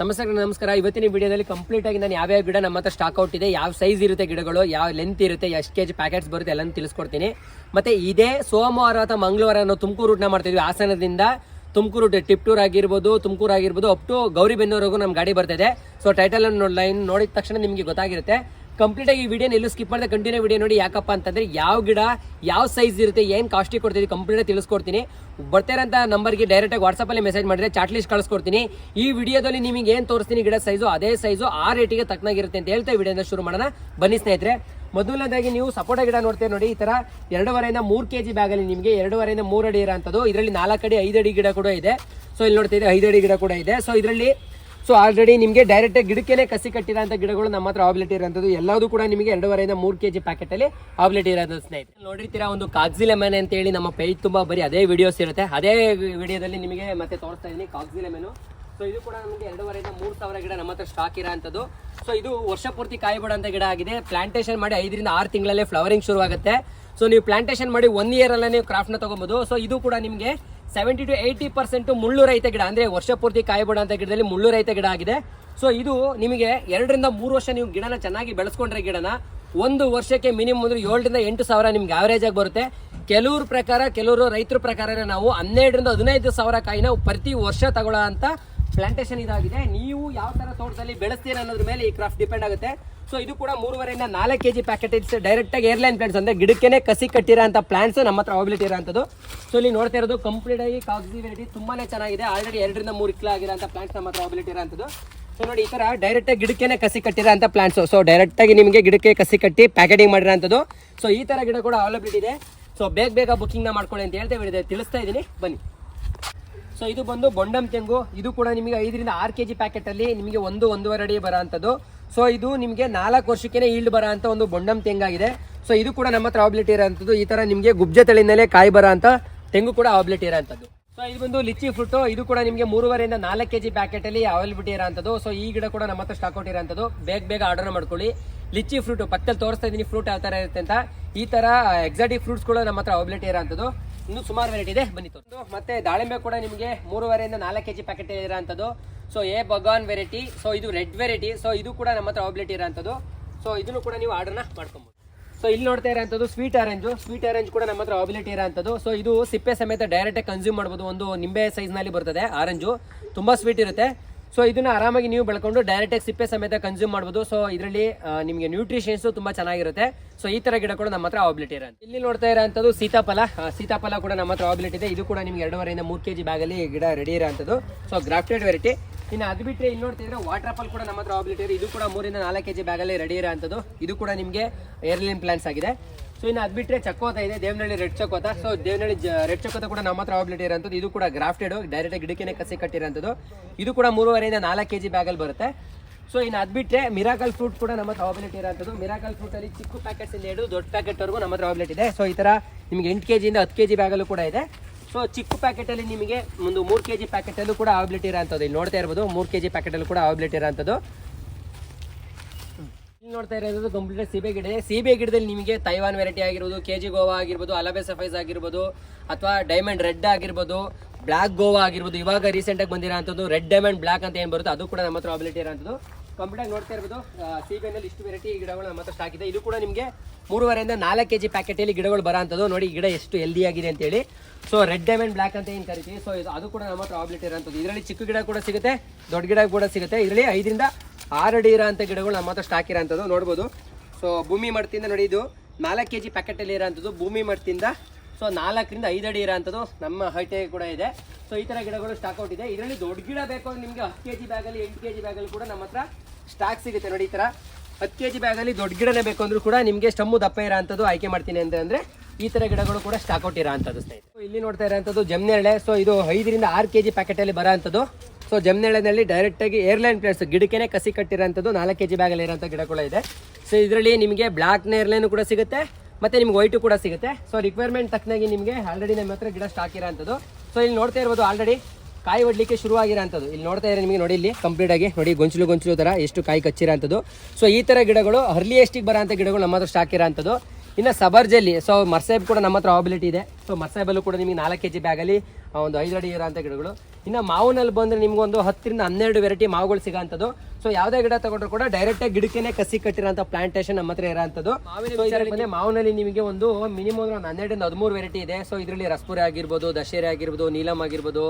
ಸಮಸ್ಯೆಗಳು ನಮಸ್ಕಾರ. ಇವತ್ತಿನ ವಿಡಿಯೋದಲ್ಲಿ ಕಂಪ್ಲೀಟ್ ಆಗಿ ನಾನು ಯಾವ್ಯಾವ ಗಿಡ ನಮ್ಮ ಹತ್ರ ಸ್ಟಾಕ್ ಔಟ್ ಇದೆ, ಯಾವ ಸೈಜ್ ಇರುತ್ತೆ ಗಿಡಗಳು, ಯಾವ ಲೆಂತ್ ಇರುತ್ತೆ, ಎಷ್ಟು ಕೆ ಜಿ ಪ್ಯಾಕೆಟ್ಸ್ ಬರುತ್ತೆ ಎಲ್ಲ ತಿಳಿಸ್ಕೊಡ್ತೀನಿ. ಮತ್ತೆ ಇದೇ ಸೋಮವಾರ ಅಥವಾ ಮಂಗಳವಾರ ನಾವು ತುಮಕೂರು ರೂಟ್ನ ಮಾಡ್ತಿದ್ವಿ. ಹಾಸನದಿಂದ ತುಮಕೂರು ಟಿಪ್ಟೂರ್ ಆಗಿರ್ಬೋದು, ತುಮಕೂರು ಆಗಿರ್ಬೋದು ಅಪ್ ಟು ಗೌರಿಬೆನ್ನೂರಿಗೂ ನಮ್ಮ ಗಾಡಿ ಬರ್ತಿದೆ. ಸೊ ಟೈಟಲ್ ಲೈನ್ ನೋಡಿದ ತಕ್ಷಣ ನಿಮಗೆ ಗೊತ್ತಾಗಿರುತ್ತೆ. ಕಂಪ್ಲೀಟ್ ಆಗಿ ಈ ವಿಡಿಯೋ ಎಲ್ಲೂ ಸ್ಕಿಪ್ ಮಾಡಿದ್ರೆ ಕಂಟಿನ್ಯೂ ವಿಡಿಯೋ ನೋಡಿ ಯಾಕಪ್ಪ ಅಂತಂದ್ರೆ ಯಾವ ಗಿಡ, ಯಾವ ಸೈಜ್ ಇರುತ್ತೆ, ಏನು ಕಾಸ್ಟಿ ಕೊಡ್ತೀವಿ ಕಂಪ್ಲೀಟ್ ತಿಳಿಸ್ಕೊಡ್ತೀನಿ. ಬರ್ತಿರೋಂಥ ನಂಬರ್ಗೆ ಡೈರೆಕ್ಟಾಗಿ ವಾಟ್ಸಪ್ಪಲ್ಲಿ ಮೆಸೇಜ್ ಮಾಡಿದ್ರೆ ಚಾಟ್ ಲಿಸ್ಟ್ ಕಳಿಸ್ಕೊಡ್ತೀನಿ. ಈ ವಿಡಿಯೋದಲ್ಲಿ ನಿಮಗೆ ಏನು ತೋರಿಸ್ತೀನಿ ಗಿಡ ಸೈಜು ಅದೇ ಸೈಜು ಆ ರೇಟಿಗೆ ತಕ್ಕನಾಗಿರುತ್ತೆ ಅಂತ ಹೇಳ್ತಾ ವಿಡಿಯೋನ ಶುರು ಮಾಡೋಣ. ಬನ್ನಿ ಸ್ನೇಹಿತರೆ, ಮೊದಲನೇದಾಗಿ ನೀವು ಸಪೋಟ ಗಿಡ ನೋಡ್ತೀವಿ ನೋಡಿ, ಈ ತರ ಎರಡೂವರೆಯಿಂದ ಮೂರು ಕೆ ಜಿ ಬ್ಯಾಗಲ್ಲಿ ನಿಮಗೆ ಎರಡೂವರೆಯಿಂದ ಮೂರು ಅಡಿ ಇರೋಂಥದ್ದು. ಇದರಲ್ಲಿ ನಾಲ್ಕು ಅಡಿ, ಐದು ಅಡಿ ಗಿಡ ಕೂಡ ಇದೆ. ಸೊ ಇಲ್ಲಿ ನೋಡ್ತಾ ಐದು ಅಡಿ ಗಿಡ ಕೂಡ ಇದೆ. ಸೊ ಇದರಲ್ಲಿ ಸೊ ಆಲ್ರೆಡಿ ನಿಮಗೆ ಡೈರೆಕ್ಟ್ ಗಿಡಕ್ಕೆ ಕಸಿ ಕಟ್ಟಿರೋಂಥ ಗಿಡಗಳು ನಮ್ಮ ಹತ್ರ ಆಬ್ಲೆಟ್ ಇರೋಂಥದ್ದು. ಎಲ್ಲದೂ ಕೂಡ ನಿಮಗೆ ಎರಡೂವರೆಯಿಂದ ಮೂರು ಕೆ ಜಿ ಪ್ಯಾಕೆಟಲ್ಲಿ ಆಬ್ಲೆಟ್ ಇರೋದು ಸ್ನೇಹಿತರೆ. ನೋಡಿರ್ತೀರಾ ಒಂದು ಕಾಗ್ಜಿಲೆ ಲೆಮನ್ ಅಂತ ಹೇಳಿ ನಮ್ಮ ಪೇಜ್ ತುಂಬ ಬರೀ ಅದೇ ವಿಡಿಯೋಸ್ ಇರುತ್ತೆ. ಅದೇ ವಿಡಿಯೋದಲ್ಲಿ ನಿಮಗೆ ಮತ್ತೆ ತೋರಿಸ್ತಾ ಇದ್ದೀನಿ ಕಾಗ್ಜಿಲೆ ಮೆನು ಸೊ ಇದು ಕೂಡ ನಮಗೆ ಎರಡೂವರೆಯಿಂದ ಮೂರು ಸಾವಿರ ಗಿಡ ನಮ್ಮ ಹತ್ರ ಸ್ಟಾಕ್ ಇರೋಂಥದ್ದು ಸೊ ಇದು ವರ್ಷ ಪೂರ್ತಿ ಕಾಯಿ ಬಿಡೋಂಥ ಗಿಡ ಆಗಿದೆ. ಪ್ಲಾಂಟೇಷನ್ ಮಾಡಿ ಐದರಿಂದ ಆರು ತಿಂಗಳಲ್ಲೇ ಫ್ಲವರಿಂಗ್ ಶುರುವಾಗುತ್ತೆ. ಸೊ ನೀವು ಪ್ಲಾಂಟೇಶನ್ ಮಾಡಿ ಒನ್ ಇಯರ್ ಅಲ್ಲೇ ನೀವು ಕ್ರಾಫ್ಟ್ನ ತಗೊಬೋದು. ಸೊ ಇದು ಕೂಡ ನಿಮಗೆ ಸೆವೆಂಟಿ ಟು ಏಯ್ಟಿ ಪರ್ಸೆಂಟ್ ಮುಳ್ಳು ರೈತ ಗಿಡ, ಅಂದ್ರೆ ವರ್ಷ ಪೂರ್ತಿ ಬಿಡೋಂಥ ಗಿಡದಲ್ಲಿ ಮುಳ್ಳು ರೈತ ಗಿಡ ಆಗಿದೆ. ಸೊ ಇದು ನಿಮಗೆ ಎರಡರಿಂದ ಮೂರು ವರ್ಷ ನೀವು ಗಿಡನ ಚೆನ್ನಾಗಿ ಬೆಳೆಸ್ಕೊಂಡ್ರೆ ಗಿಡನ, ಒಂದು ವರ್ಷಕ್ಕೆ ಮಿನಿಮಮ್ ಅಂದ್ರೆ ಏಳರಿಂದ ಎಂಟು ಸಾವಿರ ನಿಮ್ಗೆ ಆವರೇಜ್ ಆಗಿ ಬರುತ್ತೆ. ಕೆಲವ್ರ ಪ್ರಕಾರ, ಕೆಲವರು ರೈತರ ಪ್ರಕಾರ ನಾವು ಹನ್ನೆರಡರಿಂದ ಹದಿನೈದು ಸಾವಿರ ಕಾಯಿನ ಪ್ರತಿ ವರ್ಷ ತಗೊಳ್ಳೋ ಅಂತ ಪ್ಲಾಂಟೇಶನ್ ಇದಾಗಿದೆ. ನೀವು ಯಾವ ತರ ತೋಟದಲ್ಲಿ ಬೆಳೆಸ್ತೀರ ಅನ್ನೋದ್ರ ಮೇಲೆ ಈ ಕ್ರಾಫ್ಟ್ ಡಿಪೆಂಡ್ ಆಗುತ್ತೆ. ಸೊ ಇದು ಕೂಡ ಮೂರುವರೆಯಿಂದ ನಾಲ್ಕು ಕೆಜಿ ಪ್ಯಾಕೆಟ್ ಇಟ್ಸ್ ಡೈರೆಕ್ಟ್ ಆಗಿ ಏರ್ಲೈನ್ ಪ್ಲಾಂಟ್ಸ್ ಅಂದ್ರೆ ಗಿಡಕ್ಕೆ ಕಸಿ ಕಟ್ಟಿರೋಂಥ ಪ್ಲಾಂಟ್ಸ್ ನಮ್ಮ ಹತ್ರ ಅವೈಲಿಟಿ ಇರೋಂಥದ್ದು ಸೊ ಇಲ್ಲಿ ನೋಡ್ತಾ ಇರೋದು ಕಂಪ್ಲೀಟ್ ಆಗಿ ಕಾಗ್ಸಿ ವೆರೈಟಿ ತುಂಬಾನೇ ಚೆನ್ನಾಗಿದೆ. ಆಲ್ರೆಡಿ ಎರಡರಿಂದ ಮೂರು ಕಿಲೋ ಆಗಿರೋಂಥ ಪ್ಲಾಂಟ್ಸ್ ನಮ್ಮ ಹತ್ರ ಅವೈಲಿಟಿ ಇರೋಂಥದ್ದು ಸೊ ನೋಡಿ ಈ ತರ ಡೈರೆಕ್ಟ್ ಆಗಿ ಗಿಡಕ್ಕೆ ಕಸಿ ಕಟ್ಟಿರೋಂಥ ಪ್ಲಾಂಟ್ಸ್ ಸೊ ಡೈರೆಕ್ಟ್ ಆಗಿ ನಿಮಗೆ ಗಿಡಕ್ಕೆ ಕಸಿ ಕಟ್ಟಿ ಪ್ಯಾಕೆಟಿಂಗ್ ಮಾಡಿರೋಂಥದ್ದು ಸೊ ಈ ತರ ಗಿಡ ಕೂಡ ಅವೈಲಬಿಲಿಟಿ ಇದೆ. ಸೊ ಬೇಗ ಬೇಗ ಬುಕಿಂಗ್ನ ಮಾಡ್ಕೊಳ್ಳಿ ಅಂತ ಹೇಳ್ತೇವೆ ತಿಳಿಸ್ತಾ ಇದ್ದೀನಿ. ಬನ್ನಿ. ಸೊ ಇದು ಬಂದು ಬೊಂಡಮ್ ತೆಂಗು. ಇದು ಕೂಡ ನಿಮಗೆ ಐದರಿಂದ ಆರು ಕೆ ಜಿ ಪ್ಯಾಕೆಟಲ್ಲಿ ನಿಮಗೆ ಒಂದು ಒಂದೂವರೆ ಅಡಿ ಬರೋ ಅಂಥದ್ದು ಸೊ ಇದು ನಿಮಗೆ ನಾಲ್ಕು ವರ್ಷಕ್ಕೆ ಈಲ್ಡ್ ಬರೋ ಅಂತ ಒಂದು ಬೊಂಡಮ್ ತೆಂಗಾಗಿದೆ. ಸೊ ಇದು ಕೂಡ ನಮ್ಮ ಹತ್ರ ಆಬ್ಲಿಟಿ ಇರೋಂಥದ್ದು ಈ ಥರ ನಿಮಗೆ ಗುಬ್ಜೆ ತಳಿನಲ್ಲೇ ಕಾಯಿ ಬರೋ ಅಂತ ತೆಂಗು ಕೂಡ ಆಬ್ಲಿಟಿ ಇರೋಂಥದ್ದು ಸೊ ಇದು ಬಂದು ಲಿಚ್ಚಿ ಫ್ರೂಟು ಇದು ಕೂಡ ನಿಮಗೆ ಮೂರುವರೆಯಿಂದ ನಾಲ್ಕು ಕೆ ಜಿ ಪ್ಯಾಕೆಟಲ್ಲಿ ಅವೈಲಬಿಲಿಟಿ ಇರೋಂಥದ್ದು ಸೊ ಈ ಗಿಡ ಕೂಡ ನಮ್ಮ ಹತ್ರ ಸ್ಟಾಕ್ ಔಟ್ ಇರೋಂಥದ್ದು ಬೇಗ ಬೇಗ ಆರ್ಡರ್ ಮಾಡ್ಕೊಳ್ಳಿ. ಲಿಚ್ಚಿ ಫ್ರೂಟು ಪಕ್ಕದಲ್ಲಿ ತೋರಿಸ್ತಾ ಇದ್ದೀನಿ ಫ್ರೂಟ್ ಯಾವ ಥರ ಇರುತ್ತೆ ಅಂತ. ಈ ಥರ ಎಕ್ಸಾಟಿಕ್ ಫ್ರೂಟ್ಸ್ ಕೂಡ ನಮ್ಮ ಹತ್ರ ಅವೈಲಬಿಲಿಟಿ ಇರೋಂಥದ್ದು ಇನ್ನು ಸುಮಾರು ವೆರೈಟಿ ಇದೆ. ಬನ್ನಿ ತೋರಿಸು. ಮತ್ತೆ ದಾಳಿಂಬೆ ಕೂಡ ನಿಮಗೆ ಮೂರುವರೆಯಿಂದ ನಾಲ್ಕು ಕೆಜಿ ಪ್ಯಾಕೆಟ್ ಇರೋಂಥದ್ದು. ಸೊ ಎ ಬಗಾನ್ ವೆರೈಟಿ ಸೊ ಇದು ರೆಡ್ ವೆರೈಟಿ ಸೊ ಇದು ಕೂಡ ನಮ್ಮ ಹತ್ರ ಅವೈಲಿಟಿ ಇರೋಂಥದ್ದು. ಸೊ ಇದನ್ನು ಕೂಡ ನೀವು ಆರ್ಡರ್ನ ಮಾಡ್ಕೊಬೋದು. ಸೊ ಇಲ್ಲಿ ನೋಡ್ತಾ ಇರೋಂಥದ್ದು ಸ್ವೀಟ್ ಆರೆಂಜು ಸ್ವೀಟ್ ಆರೆಂಜ್ ಕೂಡ ನಮ್ಮ ಹತ್ರ ಅವೈಲಿಟಿ ಇರೋಂಥದ್ದು. ಸೊ ಇದು ಸಿಪ್ಪೆ ಸಮೇತ ಡೈರೆಕ್ಟಾಗಿ ಕನ್ಸ್ಯೂಮ್ ಮಾಡ್ಬೋದು. ಒಂದು ನಿಂಬೆ ಸೈಜ್ನಲ್ಲಿ ಬರ್ತದೆ ಆರೆಂಜು ತುಂಬ ಸ್ವೀಟ್ ಇರುತ್ತೆ. ಸೊ ಇದನ್ನ ಆರಾಮಾಗಿ ನೀವು ಬೆಳ್ಕೊಂಡು ಡೈರೆಕ್ಟಾಗಿ ಸಿಪ್ಪೆ ಸಮೇತ ಕನ್ಸ್ಯೂಮ್ ಮಾಡ್ಬೋದು. ಸೊ ಇದರಲ್ಲಿ ನಿಮಗೆ ನ್ಯೂಟ್ರಿಷನ್ಸ್ ತುಂಬಾ ಚೆನ್ನಾಗಿರುತ್ತೆ. ಸೊ ಈ ತರ ಕೂಡ ನಮ್ಮ ಹತ್ರ ಅವಬಿಲಿಟಿ ಇರುತ್ತೆ ಇಲ್ಲಿ ನೋಡ್ತಾ ಇರೋಂಥದ್ದು ಸೀತಾಫಲ. ಸೀತಾಫಲ ಕೂಡ ನಮ್ಮ ಹತ್ರ ಅವಬಿಲಿಟಿ ಇದೆ. ಇದು ಕೂಡ ನಿಮ್ಗೆ ಎರಡೂವರೆಯಿಂದ ಮೂರು ಕೆಜಿ ಬ್ಯಾಗಲ್ಲಿ ಗಿಡ ರೆಡಿ ಇರೋಂಥದ್ದು. ಸೊ ಗ್ರಾಫ್ಟೆಡ್ ವೆರೈಟಿ ಇನ್ನು ಅದು ಬಿಟ್ಟರೆ ಇಲ್ಲಿ ನೋಡ್ತಾ ಇದ್ರೆ ವಾಟರ್ ಫಾಲ್ ಕೂಡ ನಮ್ಮ ಹತ್ರ ಅವಬಿಲಿಟಿ ಇದೆ. ಇದು ಕೂಡ ಮೂರಿಂದ ನಾಲ್ಕು ಕೆಜಿ ಬ್ಯಾಗಲ್ಲಿ ರೆಡಿ ಇರೋಂಥದ್ದು. ಇದು ಕೂಡ ನಿಮಗೆ ಏರ್ಲೈನ್ ಪ್ಲಾಂಟ್ಸ್ ಆಗಿದೆ. ಸೊ ಇನ್ನು ಅದು ಬಿಟ್ಟರೆ ಚಕೋತ ಇದೆ. ದೇವನಹಳ್ಳಿ ರೆಡ್ ಚಕೋತ ಸೊ ದೇವನಹಳ್ಳಿ ರೆಡ್ ಚಕೋತ ಕೂಡ ನಮ್ಮ ಹತ್ರ ಅವೈಲಿಟಿ ಇರೋಂಥದ್ದು. ಇದು ಕೂಡ ಗ್ರಾಫ್ಟೆಡ್ ಡೈರೆಕ್ಟ್ ಗಿಡಕ್ಕೆ ಕಸಿ ಕಟ್ಟಿರೋಂಥದ್ದು. ಇದು ಕೂಡ ಮೂರುವರೆಯಿಂದ ನಾಲ್ಕು ಕೆಜಿ ಬ್ಯಾಗಲ್ಲಿ ಬರುತ್ತೆ. ಸೊ ಇನ್ನು ಅದು ಬಿಟ್ಟರೆ ಮಿರಾಕಲ್ ಫ್ರೂಟ್ ಕೂಡ ನಮ್ಮ ಹತ್ರ ಅವೈಲಿಟಿ ಇರೋಂಥದ್ದು. ಮಿರಾಕಲ್ ಫ್ರೂಟಲ್ಲಿ ಚಿಕ್ಕ ಪ್ಯಾಕೆಟ್ಸಿಂದ ಹಿಡಿದು ದೊಡ್ಡ ಪ್ಯಾಕೆಟ್ವರೆಗೂ ನಮ್ಮ ಹತ್ರ ಅವೈಲಿಟಿ ಇದೆ. ಸೊ ಈ ಥರ ನಿಮಗೆ ಎಂಟು ಕೆ ಜಿಯಿಂದ ಹತ್ತು ಕೆ ಜಿ ಬ್ಯಾಗಲ್ಲೂ ಕೂಡ ಇದೆ. ಸೊ ಚಿಕ್ಕ ಪ್ಯಾಕೆಟಲ್ಲಿ ನಿಮಗೆ ಒಂದು ಮೂರು ಕೆ ಜಿ ಪ್ಯಾಕೆಟಲ್ಲೂ ಕೂಡ ಅವೈಲಿಟಿ ಇರೋಂಥದ್ದು. ಇಲ್ಲಿ ನೋಡ್ತಾ ಇರ್ಬೋದು, ಮೂರು ಕೆ ಜಿ ಪ್ಯಾಕೆಟಲ್ಲೂ ಕೂಡ ಅವೈಲಿಟಿ ಇರೋಂಥದ್ದು. ಇಲ್ಲಿ ನೋಡ್ತಾ ಇರೋದು ಕಂಪ್ಲೀಟ್ ಸೀಬೆ ಗಿಡ. ಸೀಬೆ ಗಿಡದಲ್ಲಿ ನಿಮಗೆ ತೈವಾನ್ ವೆರೈಟಿ ಆಗಿರ್ಬೋದು ಕೆ ಜಿ ಗೋವಾ ಆಗಿರ್ಬೋದು ಅಲಬೆ ಸಫೈಸ್ ಆಗಿರ್ಬೋದು, ಅಥವಾ ಡೈಮಂಡ್ ರೆಡ್ ಆಗಿರ್ಬೋದು ಬ್ಲ್ಯಾಕ್ ಗೋವಾ ಆಗಿರ್ಬೋದು. ಇವಾಗ ರೀಸೆಂಟಾಗಿ ಬಂದಿರೋಂಥದ್ದು ರೆಡ್ ಡೈಮಂಡ್ ಬ್ಲ್ಯಾಕ್ ಅಂತ ಏನು ಬರುತ್ತೆ, ಅದು ಕೂಡ ನಮ್ಮ ಹತ್ರ ಅವೈಲಿಟಿ ಇರೋಂಥದ್ದು. ಕಂಪ್ಲೀಟ್ ಆಗಿ ನೋಡ್ತಾ ಇರ್ಬೋದು ಸಿಬಿ ಸೀಬೆನಲ್ಲಿ ಇಷ್ಟು ವೆರೈಟಿ ಗಿಡಗಳು ನಮ್ಮ ಹತ್ರ ಸ್ಟಾಕ್ ಇದೆ. ಇದು ಕೂಡ ನಿಮಗೆ ಮೂರುವರೆಯಿಂದ ನಾಲ್ಕು ಕೆ ಜಿ ಪ್ಯಾಕೆಟಲ್ಲಿ ಗಿಡಗಳು ಬರೋಂಥದ್ದು. ನೋಡಿ ಗಿಡ ಎಷ್ಟು ಹೆಲ್ದಿ ಆಗಿದೆ ಅಂತೇಳಿ ಸೊ ರೆಡ್ ಡೈಮಂಡ್ ಬ್ಲಾಕ್ ಅಂತ ಏನು ಕರಿತೀವಿ? ಸೊ ಅದು ಕೂಡ ನಮ್ಮ ಹತ್ರ ಅವೈಲಿಟಿ ಇರೋಂಥದ್ದು. ಇದರಲ್ಲಿ ಚಿಕ್ಕ ಗಿಡ ಕೂಡ ಸಿಗುತ್ತೆ, ದೊಡ್ಡ ಗಿಡ ಕೂಡ ಸಿಗುತ್ತೆ. ಇದರಲ್ಲಿ ಐದರಿಂದ ಆರು ಅಡಿ ಅಂತ ಗಿಡಗಳು ನಮ್ಮ ಹತ್ರ ಸ್ಟಾಕ್ ಇರೋಂಥದ್ದು, ನೋಡ್ಬೋದು. ಸೊ ಭೂಮಿ ಮಠದಿಂದ ನೋಡಿ ಇದು ನಾಲ್ಕು ಕೆ ಜಿ ಪ್ಯಾಕೆಟಲ್ಲಿ ಇರೋಂಥದ್ದು ಭೂಮಿ ಮಠದಿಂದ ಸೊ ನಾಲ್ಕರಿಂದ ಐದು ಅಡಿ ಇರೋಂಥದ್ದು ನಮ್ಮ ಹೈಟೆ ಕೂಡ ಇದೆ. ಸೊ ಈ ಥರ ಗಿಡಗಳು ಸ್ಟಾಕ್ ಔಟ್ ಇದೆ. ಇದರಲ್ಲಿ ದೊಡ್ಡ ಗಿಡ ಬೇಕು ಅಂದ್ರೆ ನಿಮಗೆ ಹತ್ತು ಕೆ ಜಿ ಬ್ಯಾಗಲ್ಲಿ ಎಂಟು ಕೆ ಜಿ ಬ್ಯಾಗಲ್ಲಿ ಕೂಡ ನಮ್ಮ ಹತ್ರ ಸ್ಟಾಕ್ ಸಿಗುತ್ತೆ ನೋಡಿ ಈ ಥರ ಹತ್ತು ಕೆ ಜಿ ಬ್ಯಾಗಲ್ಲಿ ದೊಡ್ಡ ಗಿಡನೇ ಬೇಕು ಅಂದರೂ ಕೂಡ ನಿಮಗೆ ಸ್ಟಮ್ಮು ದಪ್ಪ ಇರೋಂಥದ್ದು ಆಯ್ಕೆ ಮಾಡ್ತೀನಿ ಅಂತ ಅಂದರೆ ಈ ಥರ ಗಿಡಗಳು ಕೂಡ ಸ್ಟಾಕ್ ಔಟ್ ಇರೋಂಥದ್ದು ಸ್ನೇಹಿತರೆ. ಇಲ್ಲಿ ನೋಡ್ತಾ ಇರೋಂಥದ್ದು ಜಮ್ನೆರಳೆ ಸೊ ಇದು ಐದರಿಂದ ಆರು ಕೆ ಜಿ ಪ್ಯಾಕೆಟಲ್ಲಿ ಬರೋ ಅಂಥದ್ದು ಸೊ ಜಮ್ನೆಳೆನಲ್ಲಿ ಡೈರೆಕ್ಟಾಗಿ ಏರ್ಲೈನ್ ಪ್ಲೇಸ್ ಗಿಡಕ್ಕೆ ಕಸಿ ಕಟ್ಟಿರೋಂಥದ್ದು ನಾಲ್ಕು ಕೆ ಜಿ ಬ್ಯಾಗಲ್ಲಿ ಇರೋಂಥ ಗಿಡಗಳು ಇದೆ. ಸೊ ಇದರಲ್ಲಿ ನಿಮಗೆ ಬ್ಲ್ಯಾಕ್ನ ಏರ್ಲೈನು ಕೂಡ ಸಿಗುತ್ತೆ, ಮತ್ತೆ ನಿಮ್ಗೆ ವೈಟು ಕೂಡ ಸಿಗುತ್ತೆ. ಸೊ ರಿಕ್ವೈರ್ಮೆಂಟ್ ತಕ್ಕನಾಗಿ ನಿಮಗೆ ಆಲ್ರೆಡಿ ನಮ್ಮ ಹತ್ರ ಗಿಡ ಸ್ಟಾಕ್ ಇರೋಂಥದ್ದು. ಸೊ ಇಲ್ಲಿ ನೋಡ್ತಾ ಇರ್ಬೋದು ಆಲ್ರೆಡಿ ಕಾಯಿ ಒಡ್ಲಿಕ್ಕೆ ಶುರು ಆಗಿರೋಂಥದ್ದು ಇಲ್ಲಿ ನೋಡ್ತಾ ಇದ್ರೆ ನಿಮಗೆ ನೋಡಿ, ಇಲ್ಲಿ ಕಂಪ್ಲೀಟ್ ಆಗಿ ನೋಡಿ, ಗೊಂಚಲು ಗೊಂಚಲು ಥರ ಎಷ್ಟು ಕಾಯಿ ಕಚ್ಚಿರೋಂಥದ್ದು. ಸೊ ಈ ಥರ ಗಿಡಗಳು ಅರ್ಲಿಯೆಸ್ಟಿಗೆ ಬರೋಂಥ ಗಿಡಗಳು ನಮ್ಮ ಹತ್ರ ಸ್ಟಾಕ್ ಇರೋಂಥದ್ದು. ಇನ್ನು ಸಬರ್ಜಲ್ಲಿ ಸೊ ಮರ್ಸೇಬ್ ಕೂಡ ನಮ್ಮ ಹತ್ರ ಇದೆ. ಸೊ ಮಸಾಯಬಲ್ಲು ಕೂಡ ನಿಮಗೆ ನಾಲ್ಕು ಕೆ ಜಿ ಬ್ಯಾಗಲ್ಲಿ ಒಂದು ಐದು ಅಡಿ ಇರೋಂಥ ಗಿಡಗಳು. ಇನ್ನು ಮಾವಿನಲ್ಲಿ ಬಂದರೆ ನಿಮಗೊಂದು ಒಂದು ಹತ್ತರಿಂದ ಹನ್ನೆರಡು ವೆರೈಟಿ ಮಾವುಗಳು ಸಿಗೋಂಥದ್ದು ಸೊ ಯಾವುದೇ ಗಿಡ ತಗೊಂಡ್ರು ಕೂಡ ಡೈರೆಕ್ಟಾಗಿ ಗಿಡಕ್ಕೆ ಕಸಿ ಕಟ್ಟಿರೋಂಥ ಪ್ಲಾಂಟೇಶನ್ ನಮ್ಮ ಹತ್ರ ಇರೋಂಥದ್ದು ಮಾವಿನ ಮಾವಿನಲ್ಲಿ ನಿಮಗೆ ಒಂದು ಮಿನಿಮಮ್ ಒಂದು ಹನ್ನೆರಡರಿಂದ ಹದಿಮೂರು ವೆರೈಟಿ ಇದೆ. ಸೊ ಇದರಲ್ಲಿ ರಸ್ಪುರಿ ಆಗಿರ್ಬೋದು ದಶೇರಿ ಆಗಿರ್ಬೋದು ನೀಲಮ್ ಆಗಿರ್ಬೋದು.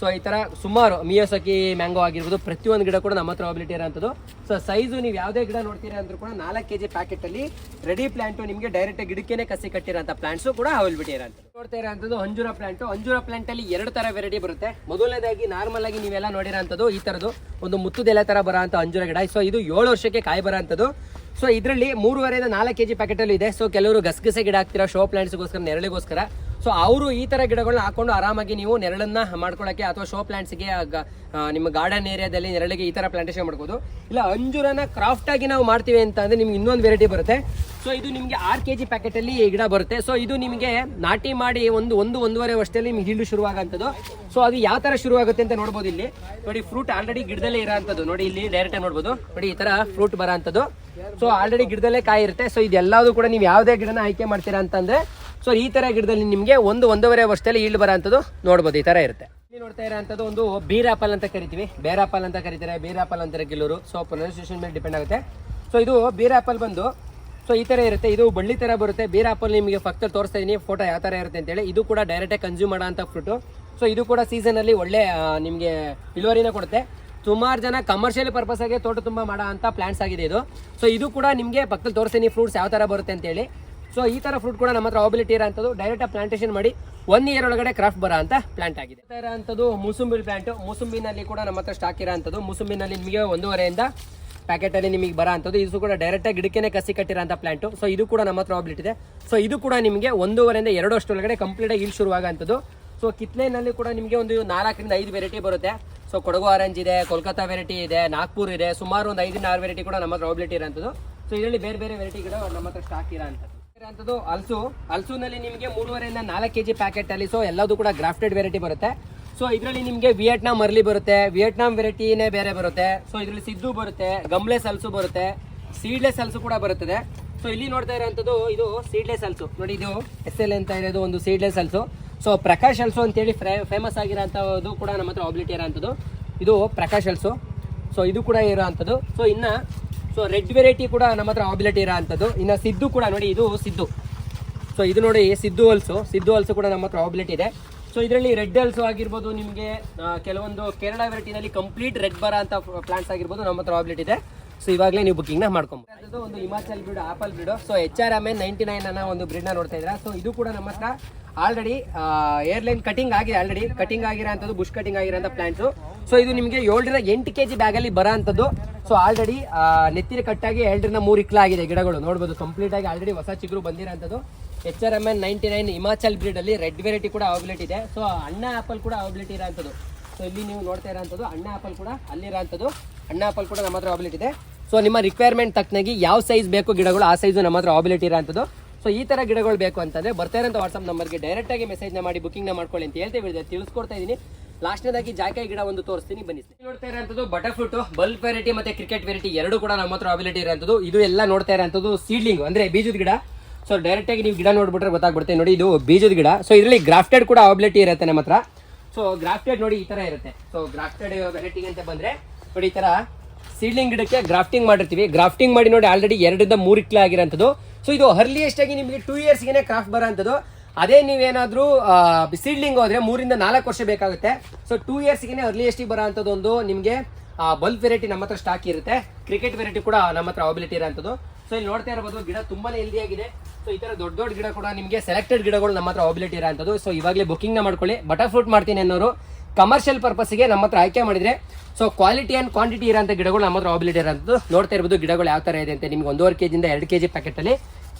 ಸೊ ಈ ಥರ ಸುಮಾರು ಮಿಯೋಸಕಿ ಮ್ಯಾಂಗೋ ಆಗಿರ್ಬೋದು ಪ್ರತಿಯೊಂದು ಗಿಡ ಕೂಡ ನಮ್ಮ ಹತ್ರ ಅವೈಲಿಟಿ ಇರೋಂಥದ್ದು ಸೊ ಸೈಜು ನೀವು ಯಾವುದೇ ಗಿಡ ನೋಡ್ತೀರಾ ಅಂದ್ರೂ ಕೂಡ ನಾಲ್ಕು ಕೆ ಜಿ ಪ್ಯಾಕೆಟಲ್ಲಿ ರೆಡಿ ಪ್ಲಾಂಟು ನಿಮಗೆ ಡೈರೆಕ್ಟ್ ಗಿಡಕ್ಕೆ ಕಸಿ ಕಟ್ಟಿರೋಂಥ ಪ್ಲಾಂಟ್ಸು ಕೂಡ ಅವೈಲಿಟಿ ಇರೋಂಥದ್ದು ನೋಡ್ತಾ ಇರೋಂಥದ್ದು ಅಂಜೂರ ಪ್ಲಾಂಟ್ ಅಂಜೂರ ಪ್ಲಾಂಟ್ ಅಲ್ಲಿ ಎರಡು ತರ ವೆರೈಟಿ ಬರುತ್ತೆ. ಮೊದಲನೇದಾಗಿ ನಾರ್ಮಲ್ ಆಗಿ ನೀವೆಲ್ಲ ನೋಡಿರೋಂಥದ್ದು ಈ ತರದ್ದು. ಒಂದು ಮುತ್ತುದೆಲೆ ತರ ಬರೋಂಥ ಅಂಜೂರ ಗಿಡ. ಸೊ ಇದು ಏಳು ವರ್ಷಕ್ಕೆ ಕಾಯಿ ಬರೋಂಥದ್ದು ಸೊ ಇದರಲ್ಲಿ ಮೂರುವರೆಯಿಂದ ನಾಲ್ಕು ಕೆಜಿ ಪ್ಯಾಕೆಟಲ್ಲಿ ಇದೆ. ಸೊ ಕೆಲವರು ಗಸಗಸೆ ಗಿಡ ಹಾಕ್ತೀರಾ ಶೋ ಪ್ಲಾಂಟ್ಸ್ಗೋಸ್ಕರ ನೆರಳಿಗೋಸ್ಕರ. ಸೊ ಅವರು ಈ ಥರ ಗಿಡಗಳನ್ನ ಹಾಕೊಂಡು ಆರಾಮಾಗಿ ನೀವು ನೆರಳನ್ನ ಮಾಡ್ಕೊಳ್ಳೋಕ್ಕೆ ಅಥವಾ ಶೋ ಪ್ಲಾಂಟ್ಸ್ಗೆ ನಿಮ್ಮ ಗಾರ್ಡನ್ ಏರಿಯಾದಲ್ಲಿ ನೆರಳಿಗೆ ಈ ಥರ ಪ್ಲಾಂಟೇಷನ್ ಮಾಡ್ಬೋದು. ಇಲ್ಲ, ಅಂಜೂರನ ಕ್ರಾಫ್ಟಾಗಿ ನಾವು ಮಾಡ್ತೀವಿ ಅಂತ ಅಂದ್ರೆ ನಿಮ್ಗೆ ಇನ್ನೊಂದು ವೆರೈಟಿ ಬರುತ್ತೆ. ಸೊ ಇದು ನಿಮಗೆ ಆರು ಕೆ ಜಿ ಪ್ಯಾಕೆಟಲ್ಲಿ ಈ ಗಿಡ ಬರುತ್ತೆ. ಸೊ ಇದು ನಿಮಗೆ ನಾಟಿ ಮಾಡಿ ಒಂದು ಒಂದು, ಒಂದೂವರೆ ವರ್ಷದಲ್ಲಿ ನಿಮ್ಗೆ ಹಿಂಡು ಶುರುವಾಗಂಥದ್ದು ಸೊ ಅದು ಯಾವ ಥರ ಶುರುವಾಗುತ್ತೆ ಅಂತ ನೋಡ್ಬೋದು ಇಲ್ಲಿ. ನೋಡಿ ಫ್ರೂಟ್ ಆಲ್ರೆಡಿ ಗಿಡದಲ್ಲೇ ಇರೋಂಥದ್ದು. ನೋಡಿ, ಇಲ್ಲಿ ಡೈರೆಕ್ಟ್ ಆಗಿ ನೋಡ್ಬೋದು. ನೋಡಿ, ಈ ಥರ ಫ್ರೂಟ್ ಬರೋಂಥದ್ದು. ಸೊ ಆಲ್ರೆಡಿ ಗಿಡದಲ್ಲೇ ಕಾಯಿ ಇರುತ್ತೆ. ಸೊ ಇದೆಲ್ಲದೂ ಕೂಡ ನೀವು ಯಾವುದೇ ಗಿಡನ ಆಯ್ಕೆ ಮಾಡ್ತೀರಾ ಅಂತಂದ್ರೆ ಸೊ ಈ ತರ ಗಿಡದಲ್ಲಿ ನಿಮಗೆ ಒಂದು ಒಂದೂವರೆ ವರ್ಷದಲ್ಲಿ ಈಲ್ಡ್ ಬರೋಂಥದ್ದು ನೋಡ್ಬೋದು, ಈ ತರ ಇರುತ್ತೆ. ಇಲ್ಲಿ ನೋಡ್ತಾ ಇರೋಂಥದ್ದು ಒಂದು ಬೀರಾಪಲ್ ಅಂತ ಕರಿತೀವಿ. ಬೇರಾಪಲ್ ಅಂತ ಕರಿತಾರೆ, ಬೀರಾಪಲ್ ಅಂತಾರೆ ಕೆಲವರು ಸೊ ಪ್ರೊನೌನ್ಸಿಯೇಷನ್ ಮೇಲೆ ಡಿಪೆಂಡ್ ಆಗುತ್ತೆ. ಸೊ ಇದು ಬೀರಾಪಲ್ ಬಂದು ಸೊ ಈ ಥರ ಇರುತ್ತೆ. ಇದು ಬಳ್ಳಿ ಥರ ಬರುತ್ತೆ. ಬೀರಾಪಲ್ ನಿಮಗೆ ಪಕ್ಕದಲ್ಲಿ ತೋರಿಸ್ತಾ ಇದೀನಿ. ಫೋಟೋ ಯಾವ ಥರ ಇರುತ್ತೆ ಅಂತೇಳಿ. ಇದು ಕೂಡ ಡೈರೆಕ್ಟಾಗಿ ಕನ್ಸ್ಯೂಮ್ ಮಾಡೋ ಅಂತ ಫ್ರೂಟು ಸೊ ಇದು ಕೂಡ ಸೀಸನಲ್ಲಿ ಒಳ್ಳೆ ನಿಮಗೆ ಇಳುವರಿನ ಕೊಡುತ್ತೆ. ಸುಮಾರು ಜನ ಕಮರ್ಷಿಯಲ್ ಪರ್ಪಸ್ ಆಗಿ ತೋಟ ತುಂಬ ಮಾಡೋ ಅಂತ ಪ್ಲಾಂಟ್ಸ್ ಆಗಿದೆ ಇದು. ಸೊ ಇದು ಕೂಡ ನಿಮಗೆ ಪಕ್ಕದಲ್ಲಿ ತೋರಿಸ್ತೀನಿ ಫ್ರೂಟ್ಸ್ ಯಾವ ಥರ ಬರುತ್ತೆ ಅಂತೇಳಿ ಸೊ ಈ ಥರ ಫ್ರೂಟ್ ಕೂಡ ನಮ್ಮ ಹತ್ರ ಅವಬಿಲಿಟಿ ಇರೋಂಥದ್ದು ಡೈರೆಕ್ಟಾಗಿ ಪ್ಲಾಂಟೇಶನ್ ಮಾಡಿ ಒನ್ ಇಯರ್ ಒಳಗಡೆ ಕ್ರಾಫ್ಟ್ ಬರೋ ಅಂತ ಪ್ಲಾಂಟ್ ಆಗಿದೆ. ಇರೋಂಥದ್ದು ಮೂಸುಂಬಿ ಪ್ಲಾಂಟ್ ಮೂಸುಂಬಿನಲ್ಲಿ ಕೂಡ ನಮ್ಮ ಹತ್ರ ಸ್ಟಾಕ್ ಇರೋಂಥದ್ದು. ಮೂಸುಂಬಿನಲ್ಲಿ ನಿಮಗೆ ಒಂದೂವರೆಯಿಂದ ಪ್ಯಾಕೆಟಲ್ಲಿ ನಿಮಗೆ ಬರೋ ಅಂಥದ್ದು. ಇದು ಕೂಡ ಡೈರೆಕ್ಟಾಗಿ ಗಿಡಕ್ಕೆ ಕಸಿ ಕಟ್ಟಿರೋಂಥ ಪ್ಲಾಂಟು ಸೊ ಇದು ಕೂಡ ನಮ್ಮ ಹತ್ರ ಅವಬಿಲಿಟಿ ಇದೆ. ಸೊ ಇದು ಕೂಡ ನಿಮಗೆ ಒಂದೂವರೆಯಿಂದ ಎರಡು ಅಷ್ಟರೊಳಗಡೆ ಕಂಪ್ಲೀಟಾಗಿ ಇಲ್ಲಿ ಶುರುವಾಗಂಥದ್ದು ಸೊ ಕಿತ್ಲೆನಲ್ಲಿ ಕೂಡ ನಿಮಗೆ ಒಂದು ನಾಲ್ಕರಿಂದ ಐದು ವೆರೈಟಿ ಬರುತ್ತೆ. ಸೊ ಕೊಡಗು ಆರೆಂಜ್ ಇದೆ ಕೋಲ್ಕತ್ತಾ ವೆರೈಟಿ ಇದೆ ನಾಗ್ಪುರ್ ಇದೆ. ಸುಮಾರು ಒಂದು ಐದರಿಂದ ಆರು ವೆರೈಟಿ ಕೂಡ ನಮ್ಮ ಹತ್ರ ಇರೋಂಥದ್ದು. ಸೊ ಇದರಲ್ಲಿ ಬೇರೆ ಬೇರೆ ವೆರೈಟಿ ಕೂಡ ನಮ್ಮ ಹತ್ರ ಸ್ಟಾಕ್ ಇರೋಂಥದ್ದು. ಇರೋಂಥದ್ದು ಹಲ್ಸು. ಹಲ್ಸುನಲ್ಲಿ ನಿಮಗೆ ಮೂರುವರೆಯಿಂದ ನಾಲ್ಕು ಕೆ ಜಿ ಪ್ಯಾಕೆಟ್ ಅಲ್ಲಿ ಸೊ ಎಲ್ಲದೂ ಕೂಡ ಗ್ರಾಫ್ಟೆಡ್ ವೆರೈಟಿ ಬರುತ್ತೆ. ಸೊ ಇದರಲ್ಲಿ ನಿಮಗೆ ವಿಯೆಟ್ನಾಂ ಮರ್ಲಿ ಬರುತ್ತೆ. ವಿಯೆಟ್ನಾಮ್ ವೆರೈಟಿನೇ ಬೇರೆ ಬರುತ್ತೆ. ಸೊ ಇದರಲ್ಲಿ ಸಿದ್ದು ಬರುತ್ತೆ ಗಮ್ಲೆಸ್ ಸಲಸು ಬರುತ್ತೆ ಸೀಡ್ಲೆಸ್ ಸಲಸು ಕೂಡ ಬರುತ್ತದೆ. ಸೊ ಇಲ್ಲಿ ನೋಡ್ತಾ ಇರೋಂಥದ್ದು ಇದು ಸೀಡ್ಲೆಸ್ ಸಲಸು ನೋಡಿ ಇದು ಎಸ್ ಎಲ್ ಅಂತ ಇರೋದು ಒಂದು ಸೀಡ್ಲೆಸ್ ಹಲ್ಸು. ಸೊ ಪ್ರಕಾಶ್ ಹಲ್ಸು ಅಂತೇಳಿ ಫೇಮಸ್ ಆಗಿರೋಂಥದ್ದು ಕೂಡ ನಮ್ಮ ಹತ್ರ ಆಬ್ಲಿಟಿ ಇರೋಂಥದ್ದು ಇದು ಪ್ರಕಾಶ್ ಹಲ್ಸು ಸೊ ಇದು ಕೂಡ ಇರೋ ಅಂಥದ್ದು ಸೊ ಇನ್ನು ಸೊ ರೆಡ್ ವೆರೈಟಿ ಕೂಡ ನಮ್ಮ ಹತ್ರ ಆಬ್ಲಿಟಿ ಇರೋ ಅಂಥದ್ದು ಇನ್ನು ಸಿದ್ದು ಕೂಡ ನೋಡಿ, ಇದು ಸಿದ್ದು ಸೊ ಇದು ನೋಡಿ ಸಿದ್ದು ಹಲ್ಸು ಸಿದ್ದು ಹಲ್ಸು ಕೂಡ ನಮ್ಮ ಹತ್ರ ಆಬ್ಲಿಟಿ ಇದೆ. ಸೊ ಇದರಲ್ಲಿ ರೆಡ್ ಹಲ್ಸು ಆಗಿರ್ಬೋದು, ನಿಮಗೆ ಕೆಲವೊಂದು ಕೇರಳ ವೆರೈಟಿನಲ್ಲಿ ಕಂಪ್ಲೀಟ್ ರೆಡ್ ಬರ ಅಂತ ಪ್ಲಾಂಟ್ಸ್ ಆಗಿರ್ಬೋದು ನಮ್ಮ ಹತ್ರ ಆಬ್ಲಿಟಿ ಇದೆ. ಸೊ ಇವಾಗಲೇ ನೀವು ಬುಕ್ಕಿಂಗ್ನ ಮಾಡ್ಕೊಂಬೋದು ಒಂದು Himachal breed apple breed so H R M N ninety nine ಅನ್ನೋ ಒಂದು ಬ್ರೀಡ್ನ ನೋಡ್ತಾ ಇದ್ದೀರಾ. ಸೊ ಇದು ಕೂಡ ನಮ್ಮ ಹತ್ರ ಆಲ್ರೆಡಿ ಏರ್ಲೈನ್ ಕಟಿಂಗ್ ಆಗಿದೆ ಆಲ್ರೆಡಿ ಕಟಿಂಗ್ ಆಗಿರೋಂಥದ್ದು ಬುಷ್ ಕಟಿಂಗ್ ಆಗಿರೋಂಥ ಪ್ಲಾಂಟ್ಸು ಸೊ ಇದು ನಿಮಗೆ ಏಳರಿಂದ ಎಂಟು ಕೆ ಜಿ ಬ್ಯಾಗಲ್ಲಿ ಬರೋ ಅಂಥದ್ದು ಸೊ ಆಲ್ರೆಡಿ ನೆತ್ತಿನ ಕಟ್ಟಾಗಿ ಎರಡರಿಂದ ಮೂರು ಇಕ್ಲ ಆಗಿದೆ ಗಿಡಗಳು. ನೋಡ್ಬೋದು ಕಂಪ್ಲೀಟ್ ಆಗಿ ಆಲ್ರೆಡಿ ಹೊಸ ಚಿಗುರು ಬಂದಿರೋಂಥದ್ದು. H R M N ninety nine Himachal ಬ್ರೀಡಲ್ಲಿ red variety ಕೂಡ ಅವೈಲೇಟ್ ಇದೆ. ಸೊ ಅಣ್ಣ ಆಪಲ್ ಕೂಡ ಅವೈಲೇಟ್ ಇರೋಂಥದ್ದು. ಸೊ ಇಲ್ಲಿ ನೀವು ನೋಡ್ತಾ ಇರೋಂಥದ್ದು ಅಣ್ಣ ಆಪಲ್ ಕೂಡ ಅಲ್ಲಿರೋಂಥದ್ದು ಅಣ್ಣ ಆಪಲ್ ಕೂಡ ನಮ್ಮ ಹತ್ರ ಅವೈಲೇಟ್ ಇದೆ. ಸೊ ನಿಮ್ಮ ರಿಕ್ವೈರ್ಮೆಂಟ್ ತಕ್ಕನಾಗಿ ಯಾವ ಸೈಜ್ ಬೇಕು ಗಿಡಗಳು, ಆ ಸೈಜು ನಮ್ಮ ಹತ್ರ ಅವೈಲೇಟ್ ಇರೋಂಥದ್ದು. ಸೊ ಈ ಥರ ಗಿಡಗಳು ಬೇಕು ಅಂತಂದ್ರೆ ಬರ್ತಾ ಇರೋಂಥ ವಾಟ್ಸಪ್ ನಂಬರ್ಗೆ ಡೈರೆಕ್ಟಾಗಿ ಮೆಸೇಜ್ನ ಮಾಡಿ ಬುಕಿಂಗ್ನ ಮಾಡ್ಕೊಳ್ಳಿ ಅಂತ ಹೇಳ್ತೇವೆ ತಿಳಿಸ್ಕೊಡ್ತಾ ಇದ್ದೀನಿ. ಲಾಸ್ಟ್ನೇದಾಗಿ ಜಾಯ್ಕಾಯಿ ಗಿಡ ಒಂದು ತೋರಿಸ್ತೀನಿ. ಬನ್ನಿ. ನೋಡ್ತಾ ಇರೋಂಥದ್ದು ಬಟರ್ ಫ್ರೂಟ್ ಬಲ್ಬ್ ವೆರೈಟಿ ಮತ್ತೆ ಕ್ರಿಕೆಟ್ ವೆರೈಟಿ ಎರಡು ಕೂಡ ನಮ್ಮ ಹತ್ರ ಅವೈಲಿಟಿ ಇರೋಂಥದ್ದು. ಇದು ಎಲ್ಲ ನೋಡ್ತಾ ಇರೋಂಥದ್ದು ಸೀಡ್ಲಿಂಗ್ ಅಂದ್ರೆ ಬೀಜದ ಗಿಡ. ಸೊ ಡೈರೆಕ್ಟ್ ಆಗಿ ನೀವು ಗಿಡ ನೋಡ್ಬಿಟ್ರೆ ಗೊತ್ತಾಗ್ಬಿಡುತ್ತೆ. ನೋಡಿ, ಇದು ಬೀಜದ ಗಿಡ. ಸೊ ಇದರಲ್ಲಿ ಗ್ರಾಫ್ಟೆಡ್ ಕೂಡ ಅವೈಲಿಟಿ ಇರುತ್ತೆ ನಮ್ಮ ಹತ್ರ. ಸೊ ಗ್ರಾಫ್ಟೆಡ್ ನೋಡಿ ಈ ತರ ಇರುತ್ತೆ. ಸೊ ಗ್ರಾಫ್ಟೆಡ್ ವೆರೈಟಿ ಅಂತ ಬಂದ್ರೆ, ನೋಡಿ ಈ ತರ ಸೀಡ್ಲಿಂಗ್ ಗಿಡಕ್ಕೆ ಗ್ರಾಫ್ಟಿಂಗ್ ಮಾಡಿರ್ತೀವಿ. ಗ್ರಾಫ್ಟಿಂಗ್ ಮಾಡಿ ನೋಡಿ ಆಲ್ರೆಡಿ ಎರಡರಿಂದ ಮೂರು ಇಕ್ಲ ಆಗಿರೋಂಥದ್ದು ಸೊ ಇದು ಅರ್ಲಿಯೆಸ್ಟ್ ಆಗಿ ನಿಮಗೆ ಟೂ ಇಯರ್ಸ್ಗೆ ಕ್ರಾಫ್ಟ್ ಬರೋಂಥದ್ದು ಅದೇ ನೀವೇನಾದರೂ ಸೀಡ್ಲಿಂಗ್ ಹೋದ್ರೆ ಮೂರಿಂದ ನಾಲ್ಕು ವರ್ಷ ಬೇಕಾಗುತ್ತೆ. ಸೊ ಟೂ ಇಯರ್ಸ್ಗೆ ಅರ್ಲಿಯೆಸ್ಟ್ ಬರೋಂಥದ್ದು ಒಂದು ನಿಮಗೆ ಬಲ್ಬ್ ವೆರೈಟಿ ನಮ್ಮ ಹತ್ರ ಸ್ಟಾಕ್ ಇರುತ್ತೆ. ಕ್ರಿಕೆಟ್ ವೆರೈಟಿ ಕೂಡ ನಮ್ಮ ಹತ್ರ ಅವೈಲಿಟಿ ಇರೋಂಥದ್ದು ಸೊ ಇಲ್ಲಿ ನೋಡ್ತಾ ಇರಬಹುದು ಗಿಡ ತುಂಬಾ ಹೆಲ್ದಿ ಆಗಿದೆ. ಸೊ ಈ ತರ ದೊಡ್ಡ ದೊಡ್ಡ ಗಿಡ ಕೂಡ ನಿಮಗೆ ಸೆಲೆಕ್ಟೆಡ್ ಗಿಡಗಳು ನಮ್ಮ ಹತ್ರ ಅವೈಲಿಟಿ ಇರೋಂಥದ್ದು ಸೊ ಇವಾಗಲೇ ಬುಕಿಂಗ್ನ ಮಾಡ್ಕೊಳ್ಳಿ. ಬಟರ್ ಫ್ರೂಟ್ ಮಾಡ್ತೀನಿ ಅನ್ನೋರು. ಕಮರ್ಷಿಯಲ್ ಪರ್ಪಸ್ಗೆ ನಮ್ಮ ಹತ್ರ ಆಯ್ಕೆ ಮಾಡಿದ್ರೆ ಸೊ ಕ್ವಾಲಿಟಿ ಅಂಡ್ ಕ್ವಾಂಟಿಟಿ ಇರೋಂಥ ಗಿಡಗಳು ನಮ್ಮ ಹತ್ರ ಆಬಿಲಿಟಿ ಇರೋಂಥದ್ದು. ನೋಡ್ತಾ ಇರ್ಬೋದು ಗಿಡಗಳು ಯಾವ ತರ ಇದೆ ಅಂತ ನಿಮ್ಗೆ ಒಂದೂವರೆ ಕೆಜಿಯಿಂದ ಎರಡು ಕೆಜಿ ಪ್ಯಾಕೆಟ್ ಅಲ್ಲಿ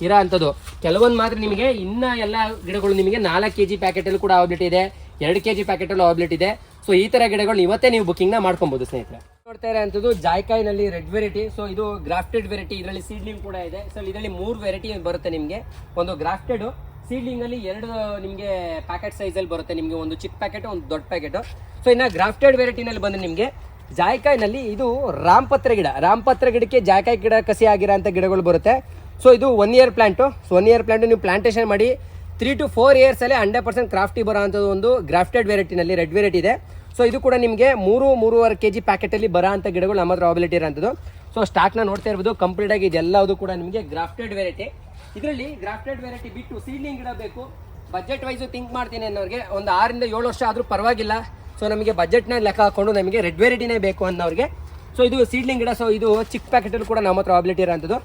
ಇರೋ ಅಂಥದ್ದು ಕೆಲವೊಂದು ಮಾತ್ರ ನಿಮಗೆ ಇನ್ನ ಎಲ್ಲ ಗಿಡಗಳು ನಿಮಗೆ ನಾಲ್ಕು ಕೆಜಿ ಪ್ಯಾಕೆಟ್ ಅಲ್ಲಿ ಕೂಡ ಆಬಿಲಿಟಿ ಇದೆ, ಎರಡು ಕೆಜಿ ಪ್ಯಾಕೆಟ್ ಅಲ್ಲಿ ಆಬಿಲಿಟಿ ಇದೆ. ಸೊ ಈ ತರ ಗಿಡಗಳು ಇವತ್ತೇ ನೀವು ಬುಕಿಂಗ್ ಮಾಡ್ಕೊಬೋದು ಸ್ನೇಹಿತರೆ. ನೋಡ್ತಾ ಇರೋಂಥದ್ದು ಜಾಯ್ಕಾಯಿನಲ್ಲಿ ರೆಡ್ ವೆರೈಟಿ ಸೊ ಇದು ಗ್ರಾಫ್ಟೆಡ್ ವೆರೈಟಿ ಇದರಲ್ಲಿ ಸೀಡ್ಲಿಂಗ್ ಕೂಡ ಇದೆ. ಸೊ ಇದರಲ್ಲಿ ಮೂರು ವೆರೈಟಿ ಬರುತ್ತೆ ನಿಮಗೆ. ಒಂದು ಗ್ರಾಫ್ಟೆಡ್ ಸೀಡ್ಲಿಂಗ್ ಅಲ್ಲಿ ಎರಡು, ನಿಮಗೆ ಪ್ಯಾಕೆಟ್ ಸೈಜ್ ಅಲ್ಲಿ ಬರುತ್ತೆ. ನಿಮಗೆ ಒಂದು ಚಿಕ್ಕ ಪ್ಯಾಕೆಟ್ ಒಂದು ದೊಡ್ಡ ಪ್ಯಾಕೆಟ್ ಸೊ ಇನ್ನ ಗ್ರಾಫ್ಟೆಡ್ ವೆರೈಟಿನಲ್ಲಿ ಬಂದ್ರೆ ನಿಮಗೆ ಜಾಯ್ಕಾಯಿನಲ್ಲಿ ಇದು ರಾಮಪತ್ರ ಗಿಡ. ರಾಮಪತ್ರ ಗಿಡಕ್ಕೆ ಜಾಯ್ಕಾಯಿ ಗಿಡ ಕಸಿ ಆಗಿರೋಂಥ ಗಿಡಗಳು ಬರುತ್ತೆ. ಸೊ ಇದು one year plant so one year plant ನೀವು ಪ್ಲಾಂಟೇಷನ್ ಮಾಡಿ ತ್ರೀ ಟು ಫೋರ್ ಇಯರ್ಸಲ್ಲೇ ಹಂಡ್ರೆಡ್ ಪರ್ಸೆಂಟ್ ಕ್ರಾಫ್ಟಿ ಬರೋ ಅಂಥದ್ದು ಒಂದು ಗ್ರಾಫ್ಟೆಡ್ ವೆರೈಟಿನಲ್ಲಿ ರೆಡ್ ವೆರೈಟಿ ಇದೆ. ಸೊ ಇದು ಕೂಡ ನಿಮಗೆ ಮೂರು, ಮೂರುವರೆ ಕೆ ಜಿ ಪ್ಯಾಕೆಟಲ್ಲಿ ಬರೋ ಅಂಥ ಗಿಡಗಳು ನಮ್ಮ ಹತ್ರ ಅವೈಲಿಟಿ ಇರೋಂಥದ್ದು. ಸೊ ಸ್ಟಾಕ್ನ ನೋಡ್ತಾ ಇರ್ಬೋದು. ಕಂಪ್ಲೀಟ್ ಆಗಿ ಇದೆಲ್ಲದು ಕೂಡ ನಿಮಗೆ ಗ್ರಾಫ್ಟೆಡ್ ವೆರೈಟಿ ಇದರಲ್ಲಿ ಗ್ರಾಫ್ಟೆಡ್ ವೆರೈಟಿ ಬಿಟ್ಟು ಸೀಡ್ಲಿಂಗ್ ಗಿಡ ಬೇಕು. ಬಜೆಟ್ ವೈಸು ಥಿಂಕ್ ಮಾಡ್ತೀನಿ ಅನ್ನೋರಿಗೆ ಒಂದು ಆರಿಂದ ಏಳು ವರ್ಷ ಆದರೂ ಪರವಾಗಿಲ್ಲ. ಸೊ ನಮಗೆ ಬಜೆಟ್ನ ಲೆಕ್ಕ ಹಾಕೊಂಡು ನಮಗೆ ರೆಡ್ ವೆರೈಟಿನೇ ಬೇಕು ಅನ್ನೋರಿಗೆ. ಸೊ ಇದು ಸೀಡ್ಲಿಂಗ್ ಗಿಡ ಸೊ ಇದು ಚಿಕ್ಕ ಪ್ಯಾಕೆಟಲ್ಲೂ ಕೂಡ ನಮ್ಮ ಹತ್ರ ಅಬಿಲಿಟಿ ಇರೋಂಥದ್ದು.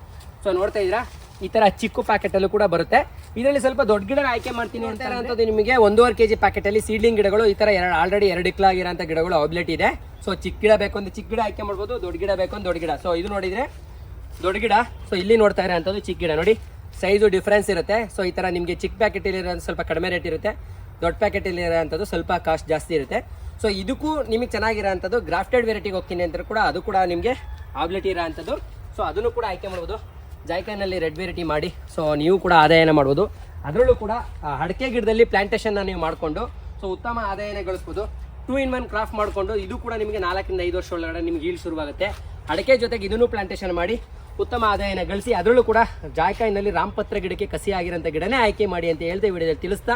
ಸೊ ನೋಡ್ತಾ ಇದ್ದೀರಾ? ಈ ಥರ ಚಿಕ್ಕ ಪ್ಯಾಕೆಟಲ್ಲೂ ಕೂಡ ಬರುತ್ತೆ. ಇದರಲ್ಲಿ ಸ್ವಲ್ಪ ದೊಡ್ಡ ಗಿಡ ಆಯ್ಕೆ ಮಾಡ್ತೀನಿ ಅಂತ ಇರೋಂಥದ್ದು ನಿಮಗೆ ಒಂದೂವರೆ ಕೆ ಜಿ ಪ್ಯಾಕೆಟಲ್ಲಿ ಸೀಡ್ಲಿಂಗ್ ಗಿಡಗಳು ಈ ಥರ ಎರಡು ಆಲ್ರೆಡಿ ಎರಡು ಇಕ್ಲಾಗಿರೋಂಥ ಗಿಡಗಳು ಅಬಿಲಿಟಿ ಇದೆ. ಸೊ ಚಿಕ್ಕ ಗಿಡ ಬೇಕು ಅಂದರೆ ಚಿಕ್ಕ ಗಿಡ ಆಯ್ಕೆ ಮಾಡ್ಬೋದು ದೊಡ್ಡ ಗಿಡ ಬೇಕು ಅಂದ್ರೆ ದೊಡ್ಡ ಗಿಡ. ಸೊ ಇದು ನೋಡಿದರೆ ದೊಡ್ಡ ಗಿಡ. ಸೊ ಇಲ್ಲಿ ನೋಡ್ತಾ ಇರೋಂಥದ್ದು ಚಿಕ್ಕ ಗಿಡ. ನೋಡಿ ಸೈಜು ಡಿಫ್ರೆನ್ಸ್ ಇರುತ್ತೆ. ಸೊ ಈ ಥರ ನಿಮಗೆ ಚಿಕ್ಕ ಪ್ಯಾಕೆಟಲ್ಲಿ ಇರೋದು ಸ್ವಲ್ಪ ಕಡಿಮೆ ರೇಟ್ ಇರುತ್ತೆ. ದೊಡ್ಡ ಪ್ಯಾಕೆಟಲ್ಲಿ ಅಂಥದ್ದು ಸ್ವಲ್ಪ ಕಾಸ್ಟ್ ಜಾಸ್ತಿ ಇರುತ್ತೆ. ಸೊ ಇದಕ್ಕೂ ನಿಮಗೆ ಚೆನ್ನಾಗಿರೋ ಅಂಥದ್ದು ಗ್ರಾಫ್ಟೆಡ್ ವೆರೈಟಿಗೆ ಹೋಗ್ತೀನಿ ಅಂತ ಕೂಡ ಅದು ಕೂಡ ನಿಮಗೆ ಆಬ್ಲೆಟ್ ಇರೋ ಅಂಥದ್ದು. ಸೊ ಅದನ್ನು ಕೂಡ ಆಯ್ಕೆ ಮಾಡ್ಬೋದು. ಜಾಯ್ಕಾನಲ್ಲಿ ರೆಡ್ ವೆರೈಟಿ ಮಾಡಿ. ಸೊ ನೀವು ಕೂಡ ಆದಾಯನ ಮಾಡ್ಬೋದು. ಅದರಲ್ಲೂ ಕೂಡ ಅಡಕೆ ಅಡಿಕೆ ಗಿಡದಲ್ಲಿ ಪ್ಲಾಂಟೇಷನ್ನ ನೀವು ಮಾಡಿಕೊಂಡು ಸೊ ಉತ್ತಮ ಆದಾಯನ ಗಳಿಸ್ಬೋದು. ಟೂ ಇನ್ ಒನ್ ಕ್ರಾಫ್ಟ್ ಮಾಡಿಕೊಂಡು, ಇದು ಕೂಡ ನಿಮಗೆ ನಾಲ್ಕರಿಂದ ಐದು ವರ್ಷ ಒಳಗಡೆ ನಿಮ್ಗೆ ಈಲ್ಡ್ ಶುರುವಾಗುತ್ತೆ. ಅಡಿಕೆ ಜೊತೆಗೆ ಇದನ್ನು ಪ್ಲಾಂಟೇಷನ್ ಮಾಡಿ. ಉತ್ತಮ ಆದಾಯನ ಗಳಿಸಿ ಅದರಲ್ಲೂ ಕೂಡ ಜಾಯ್ಕಾಯಿನಲ್ಲಿ ರಾಮಪತ್ರ ಗಿಡಕ್ಕೆ ಕಸಿ ಆಗಿರೋಂಥ ಗಿಡನೇ ಆಯ್ಕೆ ಮಾಡಿ ಅಂತ ಹೇಳ್ದೆ ವಿಡಿಯೋದಲ್ಲಿ ತಿಳಿಸ್ತಾ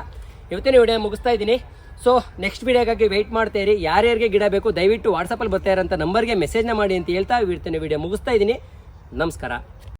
ಇವತ್ತಿನ ವಿಡಿಯೋ ಮುಗಿಸ್ತಾ ಇದ್ದೀನಿ. ಸೊ ನೆಕ್ಸ್ಟ್ ವಿಡಿಯೋಗಾಗಿ ವೆಯ್ಟ್ ಮಾಡ್ತಾ ಇರಿ. ಯಾರ್ಯಾರಿಗೆ ಗಿಡ ಬೇಕು ದಯವಿಟ್ಟು ವಾಟ್ಸಪ್ಪಲ್ಲಿ ಬರ್ತಾ ಇರೋಂಥ ನಂಬರ್ಗೆ ಮೆಸೇಜ್ನ ಮಾಡಿ ಅಂತ ಹೇಳ್ತಾ ಇವತ್ತಿನ ವಿಡಿಯೋ ಮುಗಿಸ್ತಾ ಇದ್ದೀನಿ. ನಮಸ್ಕಾರ.